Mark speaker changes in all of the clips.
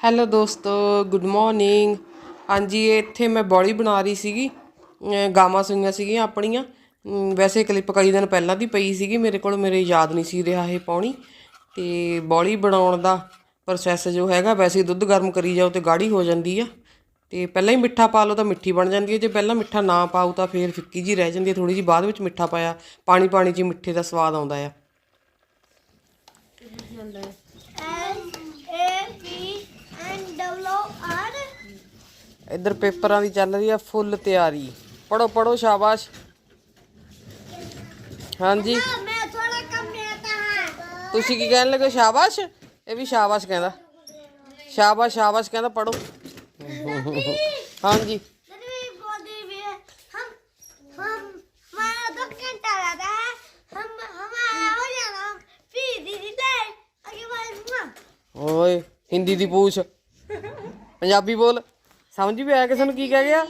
Speaker 1: Hello ਦੋਸਤੋ good morning ਹਾਂਜੀ ਇੱਥੇ ਮੈਂ ਬੋਲੀ ਬਣਾ ਰਹੀ ਸੀਗੀ ਗਾਵਾਂ ਸੂਈਆਂ ਸੀਗੀਆਂ ਆਪਣੀਆਂ। ਵੈਸੇ ਕਲਿੱਪ ਕਈ ਦਿਨ ਪਹਿਲਾਂ ਦੀ ਪਈ ਸੀਗੀ ਮੇਰੇ ਕੋਲ ਮੇਰੇ ਯਾਦ ਨਹੀਂ ਸੀ ਰਿਹਾ ਇਹ ਪਾਉਣੀ। ਤੇ ਬੋਲੀ ਬਣਾਉਣ ਦਾ ਪ੍ਰੋਸੈਸ ਜੋ ਹੈਗਾ ਵੈਸੇ ਦੁੱਧ ਗਰਮ ਕਰੀ ਜਾਓ ਤੇ ਗਾੜੀ ਹੋ ਜਾਂਦੀ ਆ। ਤੇ ਪਹਿਲਾਂ ਹੀ ਮਿੱਠਾ ਪਾ ਲਓ ਤਾਂ ਮਿੱਠੀ ਬਣ ਜਾਂਦੀ ਹੈ ਜੇ ਪਹਿਲਾਂ ਮਿੱਠਾ ਨਾ ਪਾਓ ਤਾਂ ਫੇਰ ਫਿੱਕੀ ਜੀ ਰਹਿ ਜਾਂਦੀ ਹੈ ਥੋੜੀ ਜੀ ਬਾਅਦ ਵਿੱਚ ਮਿੱਠਾ ਪਾਇਆ ਪਾਣੀ ਪਾਣੀ 'ਚ ਹੀ ਮਿੱਠੇ ਦਾ ਸਵਾਦ ਆਉਂਦਾ ਆ। ਇੱਧਰ ਪੇਪਰਾਂ ਦੀ ਚੱਲ ਰਹੀ ਹੈ ਫੁੱਲ ਤਿਆਰੀ। ਪੜੋ ਪੜੋ ਸ਼ਾਬਾਸ਼। ਹਾਂਜੀ। ਤੁਸੀਂ ਕੀ ਕਹਿਣ ਲੱਗੇ ਸ਼ਾਬਾਸ਼? ਇਹ ਵੀ ਸ਼ਾਬਾਸ਼ ਕਹਿੰਦਾ। ਸ਼ਾਬਾਸ਼ ਸ਼ਾਬਾਸ਼ ਕਹਿੰਦਾ ਪੜੋ ਹਾਂਜੀ। ਓਏ ਹਿੰਦੀ ਦੀ ਪੂਛ। ਪੰਜਾਬੀ ਬੋਲ। ਸਮਝ ਵੀ ਆਇਆ ਕਿਸੇ ਨੂੰ ਕੀ ਕਹਿ ਗਿਆ?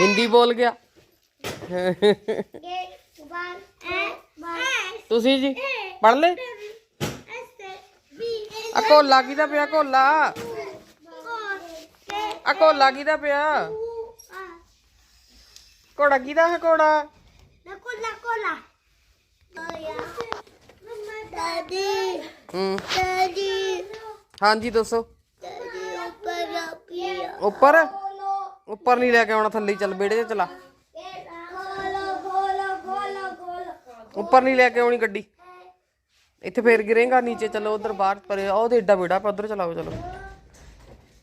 Speaker 1: ਹਿੰਦੀ ਬੋਲ ਗਿਆ। ਤੁਸੀਂ ਜੀ ਪੜ ਲੈ ਆ ਕੋਲਾ ਕਿਦਾ ਪਿਆ ਕੋਲਾ ਆ ਕੋਲਾ ਕਿਦਾ ਪਿਆ? ਕੋੜਾ ਕਿਦਾ ਹੈ ਕੋੜਾ
Speaker 2: ਕੋਲਾ ਕੋਲਾ ਦਾਦੀ
Speaker 1: ਹੂੰ
Speaker 2: ਤੇਰੀ
Speaker 1: ਹਾਂਜੀ, ਦੱਸੋ।
Speaker 2: ਉੱਪਰ?
Speaker 1: ਉੱਪਰ ਉੱਪਰ ਨਹੀਂ ਲੈ ਕੇ ਆਉਣਾ, ਥੱਲੇ ਚੱਲ ਬੇੜੇ ਤੇ ਚਲਾ। ਉੱਪਰ ਨਹੀਂ ਲੈ ਕੇ ਆਉਣੀ ਗੱਡੀ। ਇੱਥੇ ਫੇਰ ਗਿਰੇਗਾ ਨੀਚੇ, ਚਲੋ ਉਧਰ ਬਾਹਰ, ਪਰੇ ਉਹ ਤੇ ਏਡਾ ਬੇੜਾ ਪਰ ਉਧਰ ਚਲਾਓ, ਚਲੋ।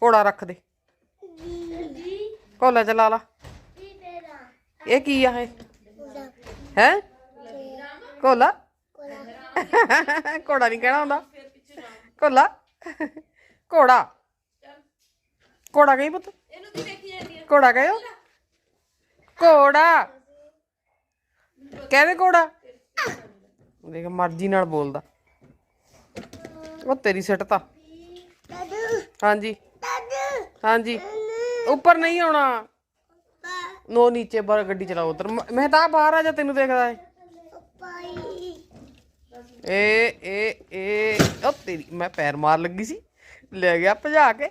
Speaker 1: ਘੋੜਾ ਰੱਖ ਦੇ। ਕੋਲਾ ਚਲਾ ਲਾ ਇਹ ਕੀ ਆ ਹੈ ਹੈ? ਕੋਲਾ ਘੋੜਾ ਨਹੀਂ ਕਹਿਣਾ ਹੁੰਦਾ। ਘੋਲਾ? ਘੋੜਾ? ਘੋੜਾ ਗਈ ਪੁੱਤ? ਇਹਨੂੰ ਕੀ ਦੇਖੀ ਘੋੜਾ ਘੋੜਾ। ਕਹਿੰਦੇ ਘੋੜਾ? ਦੇਖ ਮਰਜ਼ੀ ਨਾਲ ਬੋਲਦਾ। ਉਹ ਤੇਰੀ ਸਿੱਟ ਤਾਂ। ਹਾਂਜੀ। ਹਾਂਜੀ। ਉੱਪਰ ਨਹੀਂ ਆਉਣਾ। ਨੋ ਨੀਚੇ ਬਾਹਰ ਗੱਡੀ ਚਲਾਓ ਉਧਰ। ਮਹਿਤਾਬ ਬਾਹਰ ਆ ਜਾ ਤੈਨੂੰ ਦੇਖਦਾ
Speaker 2: ਹੈ
Speaker 1: ਏ ਏ ਏ। ਉਹ ਤੇਰੀ ਮੈਂ ਪੈਰ ਮਾਰ ਲੱਗੀ ਸੀ। ਲੈ ਗਿਆ ਭਜਾ ਕੇ।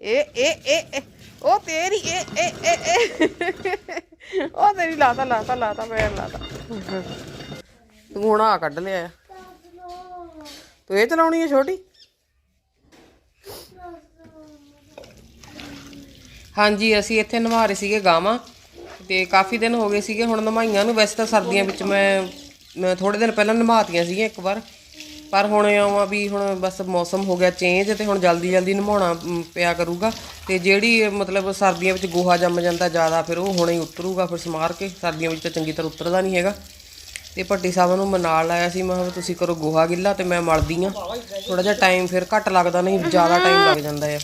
Speaker 1: ਏ ਏ ਏ ਏ, ਉਹ ਤੇਰੀ ਏ ਏ ਏ ਏ। ਉਹ ਤੇਰੀ ਲਾਤਾ ਲਾਤਾ ਲਾਤਾ ਪੈਰ ਲਾਤਾ। ਤੂੰ ਹੁਣ ਆ ਕੱਢ ਲਿਆ। ਆ। ਤੂੰ ਇਹ ਚਲਾਉਣੀ ਹੈ ਛੋਟੀ? ਹਾਂਜੀ ਅਸੀਂ ਇੱਥੇ ਨਵਾ ਰਹੇ ਸੀਗੇ ਗਾਵਾਂ। ਤੇ ਕਾਫੀ ਦਿਨ ਹੋ ਗਏ ਸੀਗੇ। ਹੁਣ ਨਵਾਈਆਂ ਨੂੰ ਵੈਸੇ ਤਾਂ ਸਰਦੀਆਂ ਵਿੱਚ ਮੈਂ ਥੋੜੇ ਦਿਨ ਪਹਿਲਾਂ ਨਿਭਾਤੀਆਂ ਸੀਗੀਆਂ ਇੱਕ ਵਾਰ। ਪਰ ਹੁਣ ਆਵਾਂ ਵੀ ਹੁਣ ਬਸ ਮੌਸਮ ਹੋ ਗਿਆ ਚੇਂਜ ਤੇ ਹੁਣ ਜਲਦੀ ਜਲਦੀ ਨਿਭਾਉਣਾ ਪਿਆ ਕਰੂਗਾ। ਤੇ ਜਿਹੜੀ ਮਤਲਬ ਸਰਦੀਆਂ ਵਿੱਚ ਗੋਹਾ ਜੰਮ ਜਾਂਦਾ ਜ਼ਿਆਦਾ ਫਿਰ ਉਹ ਹੁਣੇ ਹੀ ਉਤਰੂਗਾ ਫਿਰ ਸਮਾਰ ਕੇ ਸਰਦੀਆਂ ਵਿੱਚ ਤਾਂ ਚੰਗੀ ਤਰ੍ਹਾਂ ਉਤਰਦਾ ਨਹੀਂ ਹੈਗਾ। ਤੇ ਭੱਟੀ ਸਾਹਿਬ ਨੂੰ ਮੈਂ ਨਾਲ ਲਾਇਆ ਸੀ ਮੈਂ ਕਿਹਾ ਵੀ ਤੁਸੀਂ ਕਰੋ ਗੋਹਾ ਗਿੱਲਾ ਤੇ ਮੈਂ ਮਲਦੀ ਆ ਥੋੜਾ ਜਿਹਾ ਟਾਈਮ ਫਿਰ ਘੱਟ ਲੱਗਦਾ ਨਹੀਂ ਜ਼ਿਆਦਾ ਟਾਈਮ ਲੱਗ ਜਾਂਦਾ ਆ।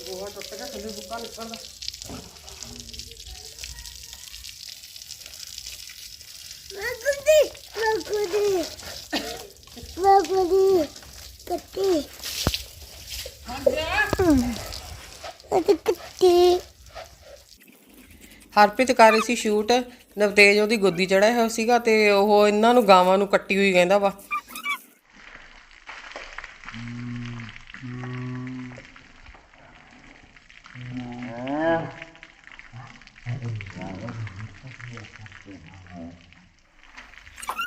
Speaker 2: Magudi,
Speaker 1: ਹਰਪ੍ਰੀਤ ਕਰ ਰਹੀ ਸੀ ਸ਼ੂਟ। ਨਵਤੇਜ ਉਹਦੀ ਗੋਦੀ ਚੜਿਆ ਹੋਇਆ ਸੀਗਾ ਤੇ ਉਹ ਇਹਨਾਂ ਨੂੰ ਗਾਵਾਂ ਨੂੰ ਕੱਟੀ ਹੋਈ ਕਹਿੰਦਾ ਵਾ।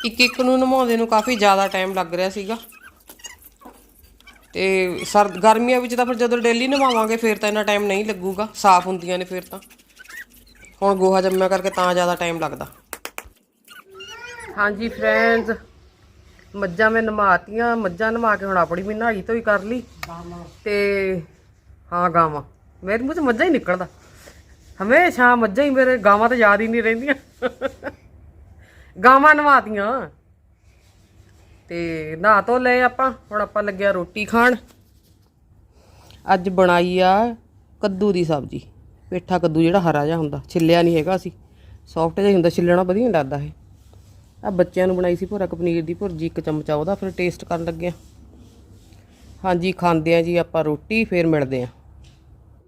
Speaker 1: ਇੱਕ ਇੱਕ ਨੂੰ ਨਮਾਉਂਦੇ ਨੂੰ ਕਾਫੀ ਜ਼ਿਆਦਾ ਟਾਈਮ ਲੱਗ ਰਿਹਾ ਸੀਗਾ। ਤੇ ਸਰ ਗਰਮੀਆਂ ਵਿੱਚ ਤਾਂ ਫਿਰ ਜਦੋਂ ਡੇਲੀ ਨਵਾਵਾਂਗੇ, ਫਿਰ ਤਾਂ ਇੰਨਾ ਟਾਈਮ ਨਹੀਂ ਲੱਗੂਗਾ। ਸਾਫ਼ ਹੁੰਦੀਆਂ ਨੇ ਫਿਰ ਤਾਂ। ਹੁਣ ਗੋਹਾ ਜੰਮਿਆ ਕਰਕੇ ਤਾਂ ਜ਼ਿਆਦਾ ਟਾਈਮ ਲੱਗਦਾ। ਹਾਂਜੀ ਫਰੈਂਡਸ ਮੱਝਾਂ ਮੈਂ ਨਮਾਤੀਆਂ, ਮੱਝਾਂ ਨਵਾ ਕੇ ਹੁਣ ਆਪਣੀ ਵੀ ਨਹਾਈ ਧੋਈ ਕਰ ਲਈ। ਤੇ ਹਾਂ, ਗਾਵਾਂ। ਮੇਰੇ ਮੂੰਹ 'ਚ ਮੱਝਾਂ ਹੀ ਨਿਕਲਦਾ। ਹਮੇਸ਼ਾ ਮੱਝਾਂ ਹੀ ਮੇਰੇ ਗਾਵਾਂ ਤਾਂ ਯਾਦ ਹੀ ਨਹੀਂ ਰਹਿੰਦੀਆਂ। ਗਾਵਾਂ ਨਵਾਤੀਆਂ ਤੇ ਨਹਾ ਧੋ ਲਏ ਆਪਾਂ। ਹੁਣ ਆਪਾਂ ਲੱਗਿਆ ਰੋਟੀ ਖਾਣ। ਅੱਜ ਬਣਾਈ ਆ ਕੱਦੂ ਦੀ ਸਬਜ਼ੀ। ਪੇਠਾ ਕੱਦੂ ਜਿਹੜਾ ਹਰਾ ਜਿਹਾ ਹੁੰਦਾ, ਛਿੱਲਿਆ ਨਹੀਂ ਹੈਗਾ ਅਸੀਂ। ਸੌਫਟ ਜਿਹਾ ਹੀ ਹੁੰਦਾ, ਛਿੱਲਣਾ ਵਧੀਆ ਨਹੀਂ ਲੱਗਦਾ ਇਹ। ਆ ਬੱਚਿਆਂ ਨੂੰ ਬਣਾਈ ਸੀ ਭੁਰਕ ਪਨੀਰ ਦੀ ਭੁਰਜੀ, ਇੱਕ ਚਮਚਾ ਉਹਦਾ, ਫਿਰ ਟੇਸਟ ਕਰਨ ਲੱਗਿਆ ਹਾਂਜੀ, ਖਾਂਦੇ ਆ ਜੀ ਆਪਾਂ ਰੋਟੀ, ਫਿਰ ਮਿਲਦੇ ਆ।